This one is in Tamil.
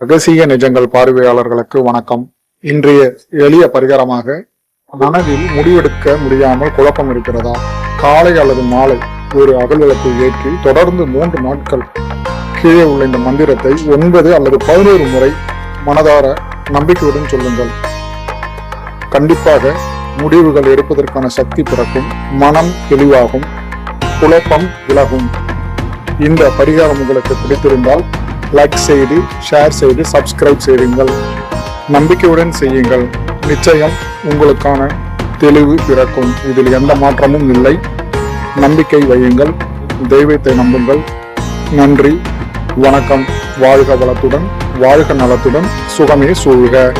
ரகசிய நிஜங்கள் பார்வையாளர்களுக்கு வணக்கம். இன்றைய எளிய பரிகாரமாக மனதில் முடிவெடுக்க முடியாமல் குழப்பம் இருக்கிறதா? காலை அல்லது மாலை ஒரு அகல்விளக்கு ஏற்றி தொடர்ந்து மூன்று நாட்கள் கீழே உள்ள இந்த மந்திரத்தை ஒன்பது அல்லது பதினோரு முறை மனதார நம்பிக்கையுடன் சொல்லுங்கள். கண்டிப்பாக முடிவுகள் எடுப்பதற்கான சக்தி பிறக்கும் மனம் தெளிவாகும் குழப்பம் விலகும். இந்த பரிகாரம் உங்களுக்கு பிடித்திருந்தால் லைக் செய்து ஷேர் செய்து சப்ஸ்கிரைப் செய்யுங்கள் நம்பிக்கையுடன் செய்யுங்கள். நிச்சயம் உங்களுக்கான தெளிவு பிறக்கும். இதில் எந்த மாற்றமும் இல்லை. நம்பிக்கை வையுங்கள். தெய்வத்தை நம்புங்கள். நன்றி. வணக்கம். வாழ்க வளத்துடன் வாழ்க நலத்துடன் சுகமே சூழ்க.